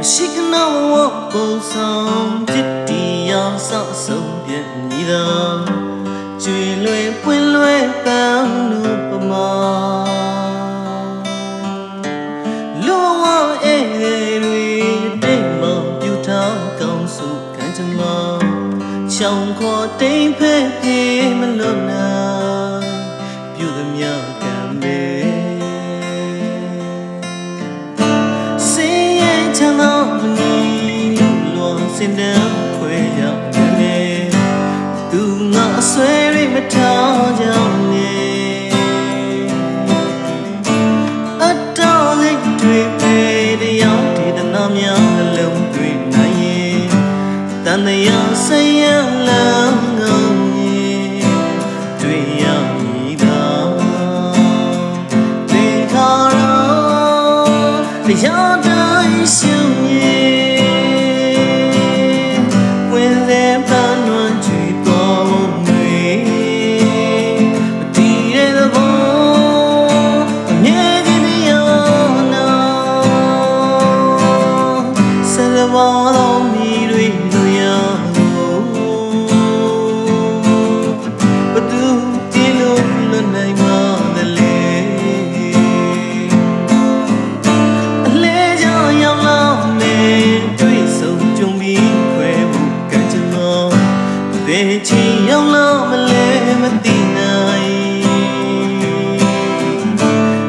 မရှိကနာဝပုံဆောင်ဖြစ်တီရောဆောက်ဆုံးပြနေသောကျွေလွယ်ပွင့်လွယ်ပန်းလို့ပမာလူဝအဲတွေတိတ်မောင်ပြူထောင်းကောင်းစုခံချင်မောင်ချောင်းခေါ်တိမ်ဖက်ပြေမလွတ်နိုင်ပြုသည်များကံပဲစင် စင်တန်းခွဲကြောင်နေသူငါအဆွဲရိမထားကြောင်နေအတော်လေးတွေပဲတရားဒီတနာများနှလုံးသွင်းနိုင်ရင်တန်တရားဆင်းရဲလမ်းငုံရင်တွေ့ရမည်သာသင်္ခါရတရား ဘယ်ချီရောက်လာမလဲမသိနိုင်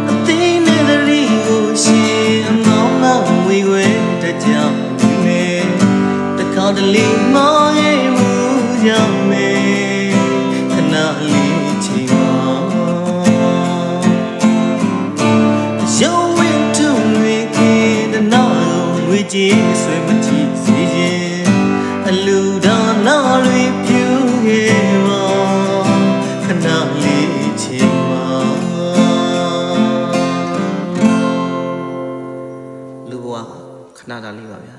အသိနဲ့တရီကိုရှင်အမောင်းမောင်းဝေခွဲတကြောင်နေတခါတလေမောင်ရဲ့မှုကြောင့်မေခဏလေးချီပါရုံးဝင်းထုံတွေကေတနာကိုငွေကြေးဆွေမကြ ခဏတားလေးပါဗျာ